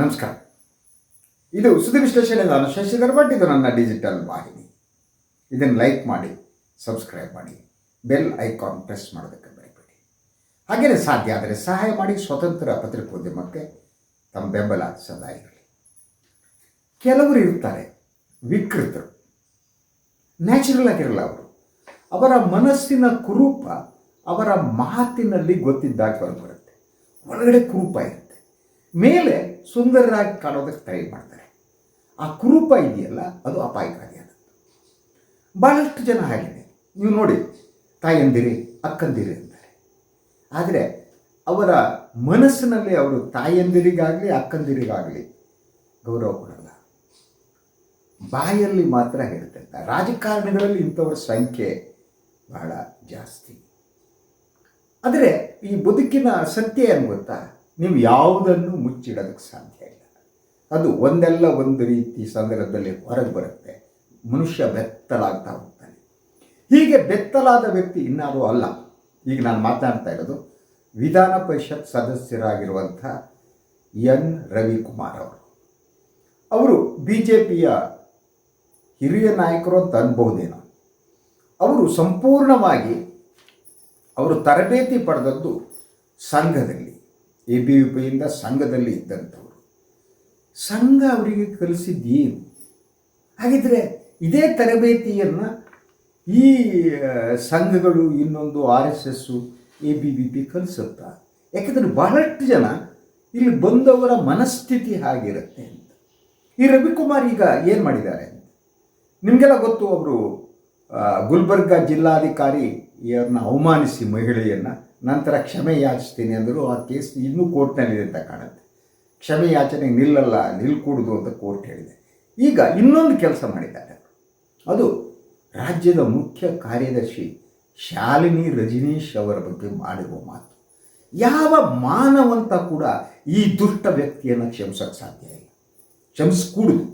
ನಮಸ್ಕಾರ. ಇದು ಸುದ್ದಿ ವಿಶ್ಲೇಷಣೆ ನಾನು ಶಶಿಧರ್ ಭಟ್ ಇದು ನನ್ನ ಡಿಜಿಟಲ್ ವಾಹಿನಿ. ಇದನ್ನು ಲೈಕ್ ಮಾಡಿ ಸಬ್ಸ್ಕ್ರೈಬ್ ಮಾಡಿ ಬೆಲ್ ಐಕಾನ್ ಪ್ರೆಸ್ ಮಾಡೋದಕ್ಕೆ ಬರಬೇಡಿ ಹಾಗೆಯೇ ಸಾಧ್ಯ ಆದರೆ ಸಹಾಯ ಮಾಡಿ ಸ್ವತಂತ್ರ ಪತ್ರಿಕೋದ್ಯಮಕ್ಕೆ ತಮ್ಮ ಬೆಂಬಲ ಸದಾ ಇರಲಿ. ಕೆಲವರು ಇರ್ತಾರೆ, ವಿಕೃತರು. ನ್ಯಾಚುರಲ್ ಆಗಿರಲ್ಲ ಅವರು. ಅವರ ಮನಸ್ಸಿನ ಕುರೂಪ ಅವರ ಮಾತಿನಲ್ಲಿ ಗೊತ್ತಿದ್ದಾಗ ಹೊರಬರುತ್ತೆ ಒಳಗಡೆ ಕುರೂಪ ಇರುತ್ತೆ ಮೇಲೆ ಸುಂದರರಾಗಿ ಕಾಣೋದಕ್ಕೆ ಟ್ರೈ ಮಾಡ್ತಾರೆ. ಆ ಕುರೂಪ ಇದೆಯಲ್ಲ, ಅದು ಅಪಾಯಕಾರಿ ಆದದ್ದು. ಭಾಳಷ್ಟು ಜನ ಹಾಗಿದೆ ನೀವು ನೋಡಿ, ತಾಯಂದಿರಿ, ಅಕ್ಕಂದಿರಿ ಅಂತಾರೆ. ಆದರೆ ಅವರ ಮನಸ್ಸಿನಲ್ಲಿ ಅವರು ತಾಯಂದಿರಿಗಾಗಲಿ, ಅಕ್ಕಂದಿರಿಗಾಗಲಿ ಗೌರವ ಕೊಡಲ್ಲ. ಬಾಯಲ್ಲಿ ಮಾತ್ರ ಹೇಳ್ತಿರ್ತಾರೆ ರಾಜಕಾರಣಿಗಳಲ್ಲಿ ಇಂಥವ್ರ ಸಂಖ್ಯೆ ಬಹಳ ಜಾಸ್ತಿ. ಆದರೆ ಈ ಬದುಕಿನ ಸತ್ಯ ಏನು ಗೊತ್ತಾ? ನೀವು ಯಾವುದನ್ನು ಮುಚ್ಚಿಡೋದಕ್ಕೆ ಸಾಧ್ಯ ಇಲ್ಲ. ಅದು ಒಂದೆಲ್ಲ ಒಂದು ರೀತಿ ಸಂದರ್ಭದಲ್ಲಿ ಹೊರಗೆ ಬರುತ್ತೆ. ಮನುಷ್ಯ ಬೆತ್ತಲಾಗ್ತಾ ಹೋಗ್ತಾನೆ. ಹೀಗೆ ಬೆತ್ತಲಾದ ವ್ಯಕ್ತಿ ಇನ್ನಾರು ಅಲ್ಲ. ಈಗ ನಾನು ಮಾತನಾಡ್ತಾ ಇರೋದು, ವಿಧಾನ ಪರಿಷತ್ ಸದಸ್ಯರಾಗಿರುವಂಥ ಎನ್. ರವಿಕುಮಾರ್ ಅವರು. ಅವರು ಬಿ ಜೆ ಪಿಯ ಹಿರಿಯ ನಾಯಕರು ಅಂತ ಅನ್ಬಹುದೇನೋ. ಅವರು ಸಂಪೂರ್ಣವಾಗಿ ಅವರು ತರಬೇತಿ ಪಡೆದದ್ದು ಸಂಘದಲ್ಲಿ. ಎ ಬಿ ಯು ಪಿಯಿಂದ ಸಂಘದಲ್ಲಿ ಇದ್ದಂಥವರು. ಸಂಘ ಅವರಿಗೆ ಕಲಿಸಿದ್ದೇನು ಹಾಗಿದ್ರೆ ಇದೇ ತರಬೇತಿಯನ್ನು ಈ ಸಂಘಗಳು ಇನ್ನೊಂದು R S S, A B V P ಕಲಿಸುತ್ತಾ. ಯಾಕಂದರೆ ಬಹಳಷ್ಟು ಜನ ಇಲ್ಲಿ ಬಂದವರ ಮನಸ್ಥಿತಿ ಹಾಗಿರುತ್ತೆ ಅಂತ. ಈ ರವಿಕುಮಾರ್ ಈಗ ಏನು ಮಾಡಿದ್ದಾರೆ ನಿಮಗೆಲ್ಲ ಗೊತ್ತು, ಅವರು ಗುಲ್ಬರ್ಗ ಜಿಲ್ಲಾಧಿಕಾರಿ ಅವ್ರನ್ನ ಅವಮಾನಿಸಿ ಮಹಿಳೆಯನ್ನು. ನಂತರ ಕ್ಷಮೆ ಯಾಚಿಸ್ತೀನಿ ಅಂದರು ಆ ಕೇಸ್ ಇನ್ನೂ ಕೋರ್ಟ್ನಲ್ಲಿದೆ ಅಂತ ಕಾಣುತ್ತೆ. ಕ್ಷಮೆ ಯಾಚನೆ ನಿಲ್ಲಲ್ಲ, ನಿಲ್ಕೂಡುದು ಅಂತ ಕೋರ್ಟ್ ಹೇಳಿದೆ. ಈಗ ಇನ್ನೊಂದು ಕೆಲಸ ಮಾಡಿದ್ದಾರೆ ಅದು ರಾಜ್ಯದ ಮುಖ್ಯ ಕಾರ್ಯದರ್ಶಿ ಶಾಲಿನಿ ರಜನೀಶ್ ಅವರ ಬಗ್ಗೆ ಮಾಡಿರುವ ಮಾತು. ಯಾವ ಮಾನವಂತ ಕೂಡ ಈ ದುಷ್ಟ ವ್ಯಕ್ತಿಯನ್ನು ಕ್ಷಮಿಸೋಕ್ಕೆ ಸಾಧ್ಯ ಇಲ್ಲ. ಕ್ಷಮಿಸ್ಕೂಡುದು.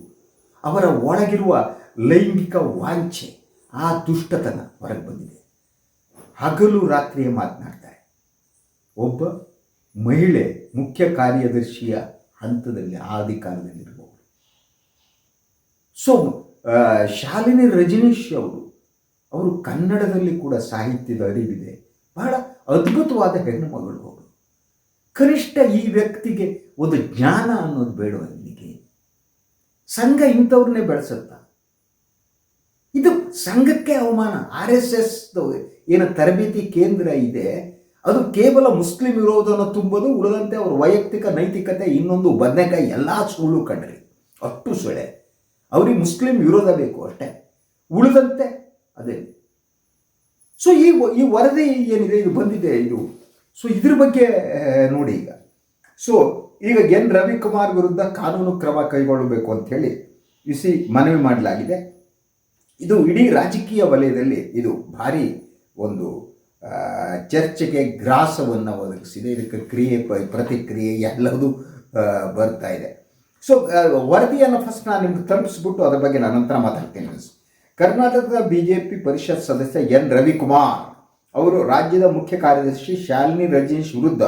ಅವರ ಒಳಗಿರುವ ಲೈಂಗಿಕ ವಾಂಛೆ, ಆ ದುಷ್ಟತನ ಹೊರಗೆ ಬಂದಿದೆ. ಹಗಲು ರಾತ್ರಿಯೇ ಮಾತನಾಡ್ತಾರೆ. ಒಬ್ಬ ಮಹಿಳೆ ಮುಖ್ಯ ಕಾರ್ಯದರ್ಶಿಯ ಹಂತದಲ್ಲಿ ಆ ಕಾಲದಲ್ಲಿರಬಹುದು ಸೊ ಶಾಲಿನಿ ರಜನೀಶ್ ಅವರು ಅವರು ಕನ್ನಡದಲ್ಲಿ ಕೂಡ ಸಾಹಿತ್ಯದ ಅರಿವಿದೆ. ಬಹಳ ಅದ್ಭುತವಾದ ಹೆಣ್ಣು ಮಗಳು ಅವರು ಕನಿಷ್ಠ ಈ ವ್ಯಕ್ತಿಗೆ ಒಂದು ಜ್ಞಾನ ಅನ್ನೋದು ಬೇಡ ಇಲ್ಲಿಗೆ ಸಂಘ ಇಂಥವ್ರನ್ನೇ ಬೆಳೆಸುತ್ತಾ? ಇದು ಸಂಘಕ್ಕೆ ಅವಮಾನ. ಆರ್ ಎಸ್ ಎಸ್ ಏನು ತರಬೇತಿ ಕೇಂದ್ರ ಇದೆ. ಅದು ಕೇವಲ ಮುಸ್ಲಿಂ ವಿರೋಧನ ತುಂಬೋದು ಉಳಿದಂತೆ ಅವರ ವೈಯಕ್ತಿಕ ನೈತಿಕತೆ ಇನ್ನೊಂದು ಬದನೆಕಾಯಿ ಎಲ್ಲ ಸುಳ್ಳು ಕಂಡ್ರಿ. ಅಷ್ಟು ಸೊಳೆ ಅವ್ರಿಗೆ ಮುಸ್ಲಿಂ ವಿರೋಧ ಬೇಕು ಅಷ್ಟೇ. ಉಳಿದಂತೆ ಅದೇ. ಸೊ ಈ ಈ ವರದಿ ಏನಿದೆ, ಇದು ಬಂದಿದೆ, ಇದು. ಸೊ ಇದ್ರ ಬಗ್ಗೆ ನೋಡಿ ಈಗ. ಸೊ ಈಗ ಎನ್ ರವಿಕುಮಾರ್ ವಿರುದ್ಧ ಕಾನೂನು ಕ್ರಮ ಕೈಗೊಳ್ಳಬೇಕು ಅಂತ ಹೇಳಿ ಇಸಿ ಮನವಿ ಮಾಡಲಾಗಿದೆ. ಇದು ಇಡೀ ರಾಜಕೀಯ ವಲಯದಲ್ಲಿ ಇದು ಭಾರಿ ಒಂದು ಚರ್ಚೆಗೆ ಗ್ರಾಸವನ್ನು ಒದಗಿಸಿದೆ. ಇದಕ್ಕೆ ಕ್ರಿಯೆ ಪ್ರತಿಕ್ರಿಯೆ ಎಲ್ಲವೂ ಆ, ಬರ್ತಾ ಇದೆ. ಸೊ ವರದಿಯನ್ನು ಫಸ್ಟ್ ನಾನು ನಿಮ್ಗೆ ತಲುಪಿಸ್ಬಿಟ್ಟು ಅದರ ಬಗ್ಗೆ ನಾನು ನಂತರ ಮಾತಾಡ್ತೀನಿ. ಕರ್ನಾಟಕದ ಬಿ ಜೆ ಪಿ ಪರಿಷತ್ ಸದಸ್ಯ ಎನ್. ರವಿಕುಮಾರ್ ಅವರು ರಾಜ್ಯದ ಮುಖ್ಯ ಕಾರ್ಯದರ್ಶಿ ಶಾಲಿನಿ ರಜನೀಶ್ ವಿರುದ್ಧ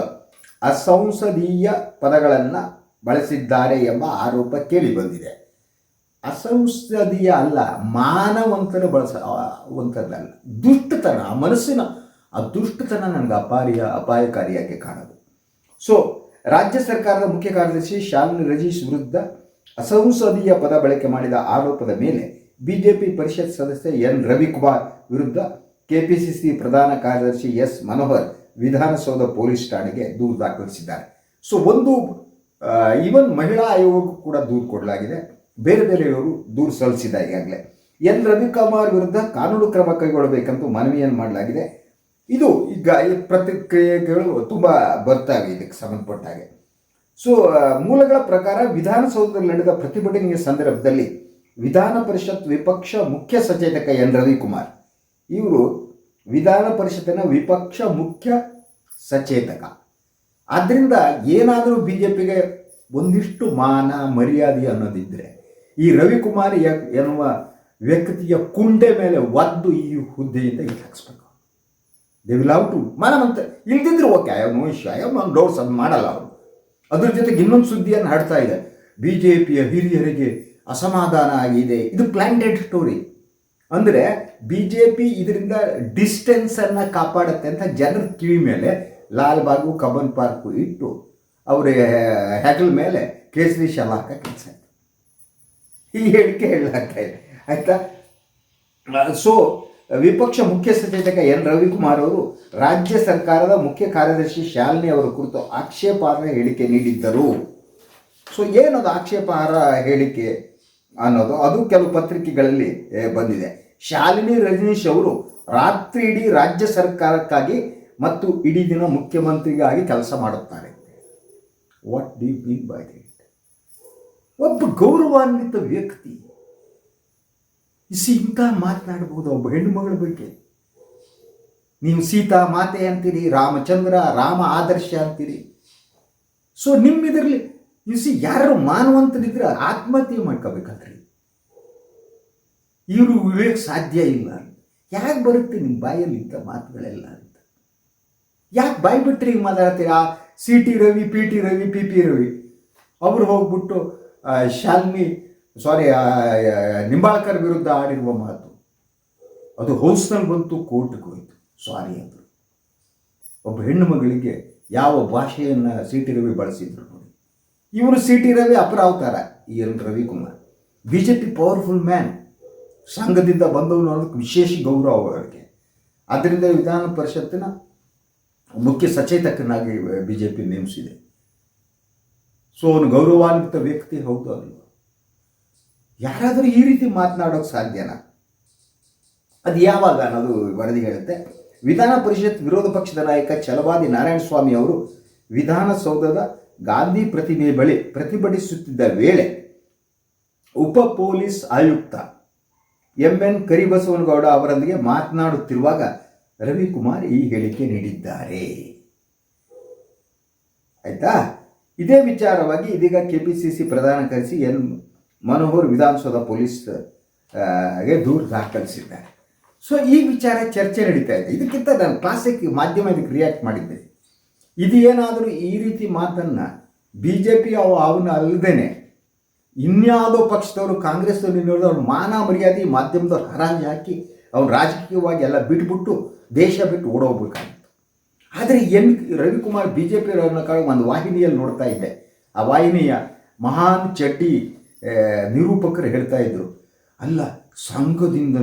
ಅಸಂಸದೀಯ ಪದಗಳನ್ನು ಬಳಸಿದ್ದಾರೆ ಎಂಬ ಆರೋಪ ಕೇಳಿ ಬಂದಿದೆ ಅಸಂಸದೀಯ ಅಲ್ಲ ಮಾನವಂತನ ಬಳಸ ಒಂಥದ್ದಲ್ಲ ದುಷ್ಟತನ ಮನಸ್ಸಿನ ಆ ದುಷ್ಟತನ ನನಗೆ ಅಪಾರಿಯ, ಅಪಾಯಕಾರಿಯಾಗಿ ಕಾಣೋದು. ಸೊ ರಾಜ್ಯ ಸರ್ಕಾರದ ಮುಖ್ಯ ಕಾರ್ಯದರ್ಶಿ ಶಾಲಿನಿ ರಜೀಶ್ ವಿರುದ್ಧ ಅಸಂಸದೀಯ ಪದ ಬಳಕೆ ಮಾಡಿದ ಆರೋಪದ ಮೇಲೆ ಬಿಜೆಪಿ ಪರಿಷತ್ ಸದಸ್ಯ ಎನ್. ರವಿಕುಮಾರ್ ವಿರುದ್ಧ ಕೆಪಿಸಿಸಿ ಪ್ರಧಾನ ಕಾರ್ಯದರ್ಶಿ ಎಸ್. ಮನೋಹರ್ ವಿಧಾನಸೌಧ ಪೊಲೀಸ್ ಠಾಣೆಗೆ ದೂರು ದಾಖಲಿಸಿದ್ದಾರೆ. ಸೊ ಒಂದು ಈವನ್ ಮಹಿಳಾ ಆಯೋಗಕ್ಕೂ ಕೂಡ ದೂರು ಕೊಡಲಾಗಿದೆ. ಬೇರೆ ಬೇರೆಯವರು ದೂರು ಸಲ್ಲಿಸಿದ್ದಾರೆ ಈಗಾಗಲೇ. ಎನ್. ರವಿಕುಮಾರ್ ವಿರುದ್ಧ ಕಾನೂನು ಕ್ರಮ ಕೈಗೊಳ್ಳಬೇಕಂತೂ ಮನವಿಯನ್ನು ಮಾಡಲಾಗಿದೆ. ಇದು ಈಗ ಈ ಪ್ರತಿಕ್ರಿಯೆಗಳು ತುಂಬ ಬರ್ತಾವೆ ಇದಕ್ಕೆ ಸಂಬಂಧಪಟ್ಟ ಹಾಗೆ ಸೊ ಮೂಲಗಳ ಪ್ರಕಾರ ವಿಧಾನಸೌಧದಲ್ಲಿ ನಡೆದ ಪ್ರತಿಭಟನೆಯ ಸಂದರ್ಭದಲ್ಲಿ ವಿಧಾನ ಪರಿಷತ್ ವಿಪಕ್ಷ ಮುಖ್ಯ ಸಚೇತಕ ಎನ್. ರವಿಕುಮಾರ್. ಇವರು ವಿಧಾನ ಪರಿಷತ್ತಿನ ವಿಪಕ್ಷ ಮುಖ್ಯ ಸಚೇತಕ. ಆದ್ದರಿಂದ ಏನಾದರೂ ಬಿ ಜೆ ಪಿಗೆ ಒಂದಿಷ್ಟು ಮಾನ, ಮರ್ಯಾದೆ ಅನ್ನೋದಿದ್ದರೆ ಈ ರವಿಕುಮಾರ್ ಎನ್ನುವ ವ್ಯಕ್ತಿಯ ಕುಂಡೆ ಮೇಲೆ ಒದ್ದು ಈ ಹುದ್ದೆಯಿಂದ ಹಾಕ್ಸ್ಬೇಕು ದೇ ವಿಲ್ ಹಾವ್ ಟು ಮಾನವಂತ ಇಲ್ದಿದ್ರೆ okay I have no issue I have no doubts ಅದು ಮಾಡಲ್ಲ ಅವರು. ಅದ್ರ ಜೊತೆಗೆ ಇನ್ನೊಂದು ಸುದ್ದಿಯನ್ನು ಹಾಡ್ತಾ ಇದೆ. ಬಿ ಜೆ ಪಿಯ ಹಿರಿಯರಿಗೆ ಅಸಮಾಧಾನ ಆಗಿದೆ. ಇದು ಪ್ಲಾಂಟೆಡ್ ಸ್ಟೋರಿ ಅಂದರೆ ಬಿ ಜೆ ಪಿ ಇದರಿಂದ ಡಿಸ್ಟೆನ್ಸನ್ನು ಕಾಪಾಡುತ್ತೆ ಅಂತ ಜನರ ಕಿವಿ ಮೇಲೆ ಲಾಲ್ಬಾಗು ಕಬನ್ ಪಾರ್ಕು ಇಟ್ಟು ಅವರ ಹೆಗಲ ಮೇಲೆ ಕೇಸರಿ ಹಾಕೋ ಕೆಲಸ ಈ ಹೇಳಿಕೆ ಹೇಳಲಾಗ್ತಾ ಇದೆ. ಆಯಿತಾ? ಸೊ ವಿಪಕ್ಷ ಮುಖ್ಯ ಸಚೇತಕ ಎನ್. ರವಿಕುಮಾರ್ ಅವರು ರಾಜ್ಯ ಸರ್ಕಾರದ ಮುಖ್ಯ ಕಾರ್ಯದರ್ಶಿ ಶಾಲಿನಿ ಅವರ ಕುರಿತು ಆಕ್ಷೇಪಾರ್ಹ ಹೇಳಿಕೆ ನೀಡಿದ್ದರು. ಸೊ ಏನದು ಆಕ್ಷೇಪಾರ್ಹ ಹೇಳಿಕೆ ಅನ್ನೋದು? ಅದು ಕೆಲವು ಪತ್ರಿಕೆಗಳಲ್ಲಿ ಬಂದಿದೆ. ಶಾಲಿನಿ ರಜನೀಶ್ ಅವರು ರಾತ್ರಿ ಇಡೀ ರಾಜ್ಯ ಸರ್ಕಾರಕ್ಕಾಗಿ ಮತ್ತು ಇಡೀ ದಿನ ಮುಖ್ಯಮಂತ್ರಿಗಾಗಿ ಕೆಲಸ ಮಾಡುತ್ತಾರೆ. What do mean by that ಒಬ್ಬ ಗೌರವಾನ್ವಿತ ವ್ಯಕ್ತಿ ಇಸಿ ಇಂಥ ಮಾತನಾಡಬಹುದು ಒಬ್ಬ ಹೆಣ್ಣುಮಗಳ ಬಗ್ಗೆ. ನೀವು ಸೀತಾ ಮಾತೆ ಅಂತೀರಿ, ರಾಮಚಂದ್ರ ರಾಮ ಆದರ್ಶ ಅಂತೀರಿ. ಸೊ ನಿಮ್ಮಿದ್ರಲ್ಲಿ ಇಸಿ ಯಾರು ಮಾನವಂತರಿದ್ರೆ ಆತ್ಮಹತ್ಯೆ ಮಾಡ್ಕೋಬೇಕಂತ್ರಿ ಇವರು ವಿವೇಕ್ ಸಾಧ್ಯ ಇಲ್ಲ ಯಾಕೆ ಬರುತ್ತೆ ನಿಮ್ಮ ಬಾಯಲ್ಲಿ ಇಂಥ ಮಾತುಗಳೆಲ್ಲ ಅಂತ? ಯಾಕೆ ಬಾಯಿ ಬಿಟ್ಟರೆ ಈಗ ಮಾತಾಡ್ತೀರಾ? C T Ravi P T Ravi P P Ravi. ಅವರು ಹೋಗ್ಬಿಟ್ಟು ಶಾಲ್ಮಿ ಸಾರಿ ನಿಂಬಾಳ್ಕರ್ ವಿರುದ್ಧ ಆಡಿರುವ ಮಾತು. ಅದು ಹೌಸ್ನಲ್ಲಿ ಬಂತು, ಕೋರ್ಟ್ಗೆ ಹೋಯಿತು. ಸಾರಿ ಅಂದರು. ಒಬ್ಬ ಹೆಣ್ಣು ಮಗಳಿಗೆ ಯಾವ ಭಾಷೆಯನ್ನು ಸಿ ಟಿ ರವಿ ಬಳಸಿದ್ರು ನೋಡಿ. ಇವರು ಸಿ ಟಿ ರವಿ ಅಪರಾವತಾರ, ಈ N Ravikumar. B J P powerful man ಸಂಘದಿಂದ ಬಂದವನು ಅನ್ನೋದಕ್ಕೆ ವಿಶೇಷ ಗೌರವ ಅವರಿಗೆ. ಆದ್ದರಿಂದ ವಿಧಾನ ಪರಿಷತ್ತಿನ ಮುಖ್ಯ ಸಚೇತಕನಾಗಿ ಬಿ ಜೆ ಪಿ ನೇಮಿಸಿದೆ. ಸೊ ಅವನು ಗೌರವಾನ್ವಿತ ವ್ಯಕ್ತಿ, ಹೌದು ಅಲ್ವ? ಯಾರಾದರೂ ಈ ರೀತಿ ಮಾತನಾಡೋಕೆ ಸಾಧ್ಯನಾ? ಅದು ಯಾವಾಗ ಅನ್ನೋದು ವರದಿ ಹೇಳುತ್ತೆ. ವಿಧಾನ ಪರಿಷತ್ ವಿರೋಧ ಪಕ್ಷದ ನಾಯಕ ಛಲವಾದಿ ನಾರಾಯಣಸ್ವಾಮಿ ಅವರು ವಿಧಾನಸೌಧದ ಗಾಂಧಿ ಪ್ರತಿಮೆ ಬಳಿ ಪ್ರತಿಭಟಿಸುತ್ತಿದ್ದ ವೇಳೆ ಉಪ ಪೊಲೀಸ್ ಆಯುಕ್ತ ಎಂ ಎನ್ ಕರಿಬಸವನಗೌಡ ಅವರೊಂದಿಗೆ ಮಾತನಾಡುತ್ತಿರುವಾಗ ರವಿಕುಮಾರ್ ಈ ಹೇಳಿಕೆ ನೀಡಿದ್ದಾರೆ. ಆಯ್ತಾ? ಇದೇ ವಿಚಾರವಾಗಿ ಇದೀಗ ಕೆಪಿಸಿಸಿ ಪ್ರಧಾನ ಕಾರ್ಯದರ್ಶಿ ಎನ್ ಮನೋಹರ್ ವಿಧಾನಸೌಧ ಪೊಲೀಸ್ ಆ, ಗೆ ದೂರು ದಾಖಲಿಸಿದ್ದಾರೆ. ಸೊ ಈ ವಿಚಾರ ಚರ್ಚೆ ನಡೀತಾ ಇದೆ. ಇದಕ್ಕಿಂತ ನಾನು ಕ್ಲಾಸಿಕ್ ಮಾಧ್ಯಮ ಇದಕ್ಕೆ ರಿಯಾಕ್ಟ್ ಮಾಡಿದ್ದೆ. ಇದು ಏನಾದರೂ ಈ ರೀತಿ ಮಾತನ್ನು ಬಿ ಜೆ ಪಿ ಅವು ಅವನ ಅಲ್ಲದೇನೆ ಇನ್ಯಾವುದೋ ಪಕ್ಷದವರು ಕಾಂಗ್ರೆಸ್ನಲ್ಲಿ ನೋಡಿದ ಅವ್ರ ಮಾನ ಮರ್ಯಾದೆ ಮಾಧ್ಯಮದವ್ರು ಹರಾಜಿ ಹಾಕಿ ಅವ್ರು ರಾಜಕೀಯವಾಗಿ ಎಲ್ಲ ಬಿಟ್ಬಿಟ್ಟು ದೇಶ ಬಿಟ್ಟು ಓಡೋಗ್ಬೇಕಾಗಿತ್ತು. ಆದರೆ ಎನ್ ರವಿಕುಮಾರ್ ಬಿ ಜೆ ಪಿಯವರನ್ನ ಒಂದು ವಾಹಿನಿಯಲ್ಲಿ ನೋಡ್ತಾ ಇದ್ದೆ. ಆ ವಾಹಿನಿಯ ಮಹಾನ್ ಚಡ್ಡಿ ನಿರೂಪಕರು ಹೇಳ್ತಾ ಇದ್ದರು ಅಲ್ಲ, ಸಂಘದಿಂದ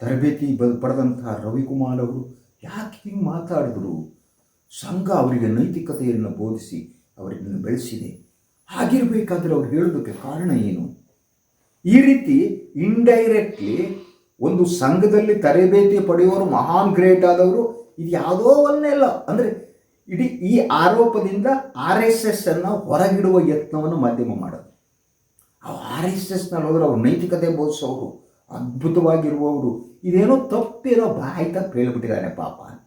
ತರಬೇತಿ ಬ, ಪಡೆದಂತಹ ರವಿಕುಮಾರ್ ಅವರು ಯಾಕೆ ಹಿಂಗೆ ಮಾತಾಡಿದ್ರು ಸಂಘ ಅವರಿಗೆ ನೈತಿಕತೆಯನ್ನು ಬೋಧಿಸಿ ಅವರನ್ನು ಬೆಳೆಸಿದೆ. ಹಾಗಿರಬೇಕಾದ್ರೆ ಅವ್ರು ಹೇಳೋದಕ್ಕೆ ಕಾರಣ ಏನು? ಈ ರೀತಿ ಇಂಡೈರೆಕ್ಟ್ಲಿ ಒಂದು ಸಂಘದಲ್ಲಿ ತರಬೇತಿ ಪಡೆಯುವವರು ಮಹಾನ್ ಗ್ರೇಟ್ ಆದವರು ಇದು ಯಾವುದೋ ಒಂದೆಲ್ಲ ಅಂದರೆ ಇಡೀ ಈ ಆರೋಪದಿಂದ ಆರ್ ಎಸ್ ಎಸ್ ಅನ್ನು ಹೊರಗಿಡುವ ಯತ್ನವನ್ನು ಮಾಧ್ಯಮ ಮಾಡೋದು. ಆರ್ ಎಸ್ ಎಸ್ನಲ್ಲಿ ಹೋದ್ರೆ ಅವ್ರು ನೈತಿಕತೆ ಬೋಧಿಸೋರು ಅದ್ಭುತವಾಗಿರುವವರು. ಇದೇನೋ ತಪ್ಪಿರೋ ಬಾಯಿ ತಪ್ಪು ಹೇಳ್ಬಿಟ್ಟಿದ್ದಾನೆ ಪಾಪ ಅಂತ.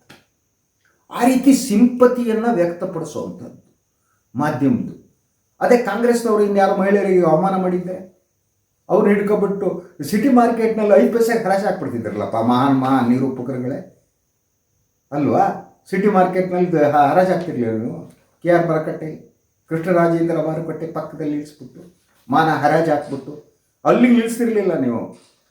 ಆ ರೀತಿ ಸಿಂಪತಿಯನ್ನು ವ್ಯಕ್ತಪಡಿಸುವಂಥದ್ದು ಮಾಧ್ಯಮದ್ದು. ಅದೇ ಕಾಂಗ್ರೆಸ್ನವರು ಇನ್ಯಾರು ಮಹಿಳೆಯರಿಗೆ ಅವಮಾನ ಮಾಡಿದ್ದೆ? ಅವ್ರು ಹಿಡ್ಕೊಬಿಟ್ಟು ಸಿಟಿ ಮಾರ್ಕೆಟ್ನಲ್ಲಿ ಐದು ಪೈಸೆ ಕ್ರಾಶ್ ಹಾಕ್ಬಿಡ್ತಿದ್ರಲ್ಲಪ್ಪ ಮಹಾನ್ ಮಹಾನ್ ನಿರೂಪಕರುಗಳೇ? ಅಲ್ವಾ? ಸಿಟಿ ಮಾರ್ಕೆಟ್ನಲ್ಲಿ ಹರಾಜ್ ಹಾಕ್ತಿರ್ಲಿಲ್ಲ ನೀವು? ಕೆ ಆರ್ ಮಾರುಕಟ್ಟೆ, ಕೃಷ್ಣರಾಜೇಂದ್ರ ಮಾರುಕಟ್ಟೆ ಪಕ್ಕದಲ್ಲಿ ನಿಲ್ಲಿಸ್ಬಿಟ್ಟು ಮಾನ ಹರಾಜ್ ಹಾಕ್ಬಿಟ್ಟು ಅಲ್ಲಿ ನಿಲ್ಲಿಸ್ತಿರ್ಲಿಲ್ಲ ನೀವು.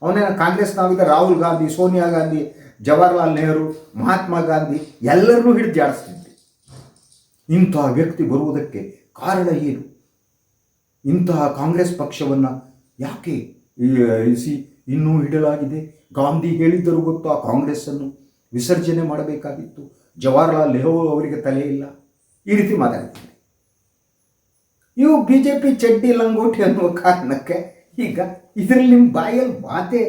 ಅವನೇನ ಕಾಂಗ್ರೆಸ್ನಾಗಿದ್ದ ರಾಹುಲ್ ಗಾಂಧಿ, ಸೋನಿಯಾ ಗಾಂಧಿ, ಜವಾಹರ್ಲಾಲ್ ನೆಹರು, ಮಹಾತ್ಮ ಗಾಂಧಿ ಎಲ್ಲರನ್ನೂ ಹಿಡಿದು ಜಾಡಿಸ್ತಿದ್ದೆ ಇಂತಹ ವ್ಯಕ್ತಿ ಬರುವುದಕ್ಕೆ ಕಾರಣ ಏನು? ಇಂತಹ ಕಾಂಗ್ರೆಸ್ ಪಕ್ಷವನ್ನು ಯಾಕೆ ಸಿ ಇನ್ನೂ ಇಡಲಾಗಿದೆ ಗಾಂಧಿ ಹೇಳಿದ್ದರೂ ಗೊತ್ತು ಆ ಕಾಂಗ್ರೆಸ್ಸನ್ನು ವಿಸರ್ಜನೆ ಮಾಡಬೇಕಾಗಿತ್ತು. ಜವಾಹರ್ಲಾಲ್ ನೆಹರು ಅವರಿಗೆ ತಲೆ ಇಲ್ಲ. ಈ ರೀತಿ ಮಾತಾಡ್ತಾರೆ ಇವು ಬಿ ಜೆ ಪಿ ಚಡ್ಡಿ ಲಂಗೋಟಿ ಅನ್ನುವ ಕಾರಣಕ್ಕೆ ಈಗ ಇದರಲ್ಲಿ ನಿಮ್ಮ ಬಾಯಲ್ಲಿ ಮಾತೆ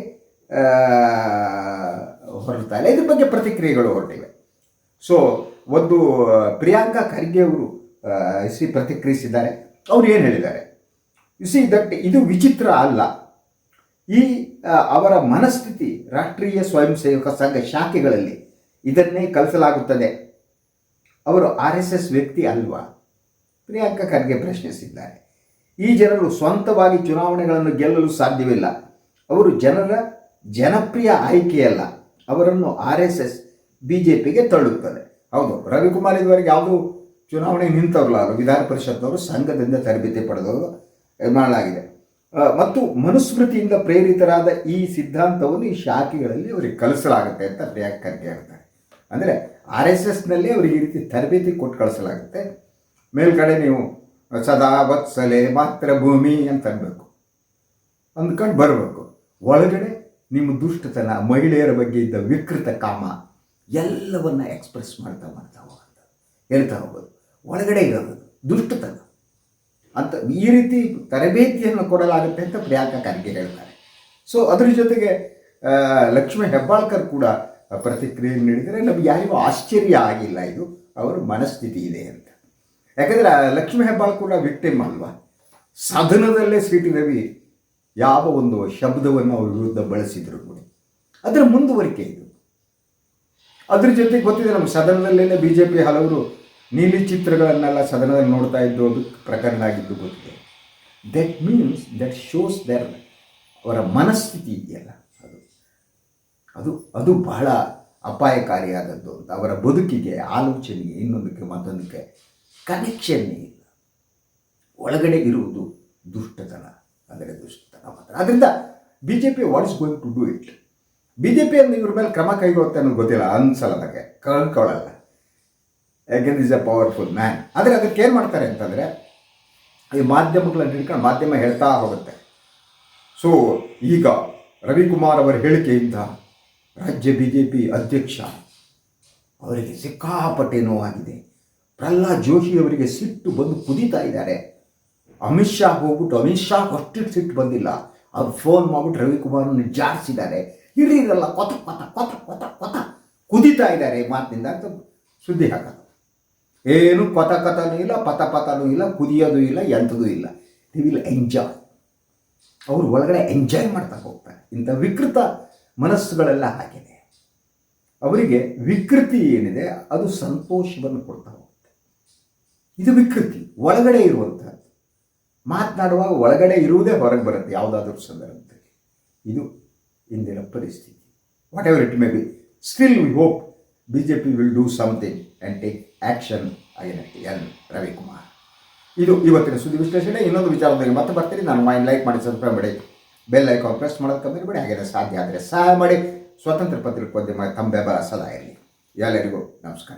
ಹೊರಡ್ತಾ ಇಲ್ಲ. ಇದ್ರ ಬಗ್ಗೆ ಪ್ರತಿಕ್ರಿಯೆಗಳು ಹೊರಟಿವೆ. ಸೊ ಒಂದು ಪ್ರಿಯಾಂಕಾ ಖರ್ಗೆ ಅವರು ಸಿ ಪ್ರತಿಕ್ರಿಯಿಸಿದ್ದಾರೆ. ಅವ್ರು ಏನು ಹೇಳಿದ್ದಾರೆ? ಸಿ ದಟ್ ಇದು ವಿಚಿತ್ರ ಅಲ್ಲ. ಈ ಅವರ ಮನಸ್ಥಿತಿ ರಾಷ್ಟ್ರೀಯ ಸ್ವಯಂ ಸೇವಕ ಸಂಘ ಶಾಖೆಗಳಲ್ಲಿ ಇದನ್ನೇ ಕಲಿಸಲಾಗುತ್ತದೆ. ಅವರು ಆರ್ ಎಸ್ ಎಸ್ ವ್ಯಕ್ತಿ ಅಲ್ವಾ? ಪ್ರಿಯಾಂಕಾ ಖರ್ಗೆ ಪ್ರಶ್ನಿಸಿದ್ದಾರೆ. ಈ ಜನರು ಸ್ವಂತವಾಗಿ ಚುನಾವಣೆಗಳನ್ನು ಗೆಲ್ಲಲು ಸಾಧ್ಯವಿಲ್ಲ. ಅವರು ಜನರ ಜನಪ್ರಿಯ ಆಯ್ಕೆಯಲ್ಲ. ಅವರನ್ನು R S S B J ಪಿಗೆ ತಳ್ಳುತ್ತದೆ. ಹೌದು, ರವಿಕುಮಾರ್ ಇದುವರೆಗೆ ಯಾವುದೂ ಚುನಾವಣೆ ನಿಂತವ್ರಲ್ಲ ಅವರು ವಿಧಾನ ಪರಿಷತ್ನವರು ಸಂಘದಿಂದ ತರಬೇತಿ ಪಡೆದವರು ಮಾಡಲಾಗಿದೆ. ಮತ್ತು ಮನುಸ್ಮೃತಿಯಿಂದ ಪ್ರೇರಿತರಾದ ಈ ಸಿದ್ಧಾಂತವನ್ನು ಈ ಶಾಖೆಗಳಲ್ಲಿ ಅವರಿಗೆ ಕಲಿಸಲಾಗುತ್ತೆ ಅಂತ ಪ್ರಿಯಾಂಕ್ ಖರ್ಗೆ ಹೇಳ್ತಾರೆ. ಅಂದರೆ ಆರ್ ಎಸ್ ಎಸ್ನಲ್ಲಿ ಅವರಿಗೆ ಈ ರೀತಿ ತರಬೇತಿ ಕೊಟ್ಟು ಕಳಿಸಲಾಗುತ್ತೆ. ಮೇಲ್ಗಡೆ ನೀವು ಸದಾ ವತ್ಸಲೆ ಮಾತ್ರ ಭೂಮಿ ಅಂತ ಅನ್ಬೇಕು. ಅಂದ್ಕೊಂಡು ಬರಬೇಕು. ಒಳಗಡೆ ನಿಮ್ಮ ದುಷ್ಟತನ, ಮಹಿಳೆಯರ ಬಗ್ಗೆ ಇದ್ದ ವಿಕೃತ ಕಾಮ ಎಲ್ಲವನ್ನ ಎಕ್ಸ್ಪ್ರೆಸ್ ಮಾಡ್ತಾ ಮಾಡ್ತಾ ಹೋಗೋದು ಹೇಳ್ತಾ ಹೋಗೋದು. ಒಳಗಡೆ ಇರೋದು. ದುಷ್ಟತನ. ಅಂತ ಈ ರೀತಿ ತರಬೇತಿಯನ್ನು ಕೊಡಲಾಗುತ್ತೆ ಅಂತ ಪ್ರಿಯಾಂಕ ಖರ್ಗೆ ಹೇಳ್ತಾರೆ. ಸೊ ಅದ್ರ ಜೊತೆಗೆ ಲಕ್ಷ್ಮಿ ಹೆಬ್ಬಾಳ್ಕರ್ ಕೂಡ ಪ್ರತಿಕ್ರಿಯೆ ನೀಡಿದರೆ ನಮಗೆ ಯಾರಿಗೂ ಆಶ್ಚರ್ಯ ಆಗಿಲ್ಲ ಇದು. ಅವರ ಮನಸ್ಥಿತಿ ಇದೆ ಅಂತ. ಯಾಕಂದರೆ ಲಕ್ಷ್ಮೀ ಹೆಬ್ಬಾಳ್ ಕೂಡ ವಿಕ್ಟಿಮ್ ಅಲ್ವಾ? ಸದನದಲ್ಲೇ ಸಿ ಟಿ ರವಿ ಯಾವ ಒಂದು ಶಬ್ದವನ್ನು ಅವ್ರ ವಿರುದ್ಧ ಬಳಸಿದ್ರು ಕೂಡ. ಅದರ ಮುಂದುವರಿಕೆ ಇದು. ಅದ್ರ ಜೊತೆಗೆ ಗೊತ್ತಿದೆ ನಮ್ಮ ಸದನದಲ್ಲೇ ಬಿ ಜೆ ಪಿ ಹಲವರು ನೀಲಿ ಚಿತ್ರಗಳನ್ನೆಲ್ಲ ಸದನದಲ್ಲಿ ನೋಡ್ತಾ ಇದ್ದು ಅದು ಪ್ರಕರಣ ಆಗಿದ್ದು ಗೊತ್ತಿದೆ. That means that shows their ಅವರ ಮನಸ್ಥಿತಿ ಇದೆಯಲ್ಲ ಅದು. ಅದು ಅದು ಬಹಳ ಅಪಾಯಕಾರಿಯಾದದ್ದು ಅಂತ. ಅವರ ಬದುಕಿಗೆ, ಆಲೋಚನೆಗೆ ಇನ್ನೊಂದಕ್ಕೆ ಮತ್ತೊಂದಕ್ಕೆ ಕನೆಕ್ಷನ್ನೇ ಇಲ್ಲ. ಒಳಗಡೆ ಇರುವುದು ದುಷ್ಟತನ, ಅಂದರೆ ದುಷ್ಟತನ ಮಾತ್ರ. ಆದ್ದರಿಂದ B J P what is going to do it B J P ಇವ್ರ ಮೇಲೆ ಕ್ರಮ ಕೈಗೊಳ್ಳುತ್ತೆ ಅನ್ನೋದು ಗೊತ್ತಿಲ್ಲ, ಅನ್ಸಲ್ಲ ಅದಕ್ಕೆ. ಕಳ್ಕೊಳ್ಳಲ್ಲ. ಯಾಕೆಂದ್ರೆ ಇಸ್ ಎ ಪವರ್ಫುಲ್ ಮ್ಯಾನ್ ಆದರೆ ಅದಕ್ಕೆ ಏನು ಮಾಡ್ತಾರೆ ಅಂತಂದರೆ, ಈ ಮಾಧ್ಯಮಗಳನ್ನು ಹಿಡ್ಕೊಂಡು ಮಾಧ್ಯಮ ಹೇಳ್ತಾ ಹೋಗುತ್ತೆ. ಸೊ ಈಗ ರವಿಕುಮಾರ್ ಅವರ ಹೇಳಿಕೆಯಿಂದ ರಾಜ್ಯ ಬಿ ಜೆ ಪಿ ಅಧ್ಯಕ್ಷ ಅವರಿಗೆ ಸಿಕ್ಕಾಪಟ್ಟೆ ನೋವಾಗಿದೆ. ಪ್ರಹ್ಲಾದ್ ಜೋಶಿ ಅವರಿಗೆ ಸಿಟ್ಟು ಬಂದು ಕುದೀತಾ ಇದ್ದಾರೆ. ಅಮಿತ್ ಶಾ ಹೋಗ್ಬಿಟ್ಟು, ಅಮಿತ್ ಶಾ ಅಷ್ಟು ಸಿಟ್ಟು ಬಂದಿಲ್ಲ. ಅವ್ರು ಫೋನ್ ಮಾಡ್ಬಿಟ್ಟು ರವಿಕುಮಾರ್ನ ಜಾರಿಸಿದ್ದಾರೆ. ಇರಲಿಲ್ಲ ಕೊತ ಕೊತ ಕೊತ ಕೊತ ಕೊತ ಕುದೀತಾ ಇದ್ದಾರೆ ಮಾತಿನಿಂದ ಅಂತ ಸುದ್ದಿ ಹಾಕೋದು. ಏನು ಕೊತ ಕಥನೂ ಇಲ್ಲ, ಪತ ಪಥನೂ ಇಲ್ಲ, ಕುದಿಯೋದು ಇಲ್ಲ, ಎಂಥದೂ ಇಲ್ಲ. ದಿ ವಿಲ್ ಎಂಜಾಯ್ ಅವರು ಒಳಗಡೆ ಎಂಜಾಯ್ ಮಾಡ್ತಾ ಹೋಗ್ತಾರೆ. ಇಂಥ ವಿಕೃತ ಮನಸ್ಸುಗಳೆಲ್ಲ ಹಾಕಿದೆ ಅವರಿಗೆ ವಿಕೃತಿ ಏನಿದೆ, ಅದು ಸಂತೋಷವನ್ನು ಕೊಡ್ತಾ ಹೋಗುತ್ತೆ ಇದು ವಿಕೃತಿ. ಒಳಗಡೆ ಇರುವಂಥದ್ದು ಮಾತನಾಡುವಾಗ ಒಳಗಡೆ ಇರುವುದೇ ಹೊರಗೆ ಬರುತ್ತೆ, ಯಾವುದಾದ್ರೂ ಸಂದರ್ಭದಲ್ಲಿ. ಇದು ಇಂದಿನ ಪರಿಸ್ಥಿತಿ. Whatever it may be still we hope B J P will do something and take action I N Ravikumar ಇದು ಇವತ್ತಿನ ಸುದ್ದಿ ವಿಶ್ಲೇಷಣೆ. ಇನ್ನೊಂದು ವಿಚಾರದಲ್ಲಿ ಮತ್ತೆ ಬರ್ತೀನಿ. ನಾನು ಮೈಂಡ್ ಲೈಕ್ ಮಾಡಿ ಸಬ್ಸ್ಕ್ರೈಬ್ ಮಾಡಿ ಬೆಲ್ ಐಕಾನ್ ಪ್ರೆಸ್ ಮಾಡೋದು ಕಮ್ಮಿ ಹಾಗೆ ಸಾಧ್ಯ ಆದರೆ ಸಹಾಯ ಮಾಡಿ. ಸ್ವತಂತ್ರ ಪತ್ರಿಕೋದ್ಯಮ ತಮ್ಮ ಬೆಂಬಲ ಸದಾ ಇರಲಿ. ಎಲ್ಲರಿಗೂ ನಮಸ್ಕಾರ.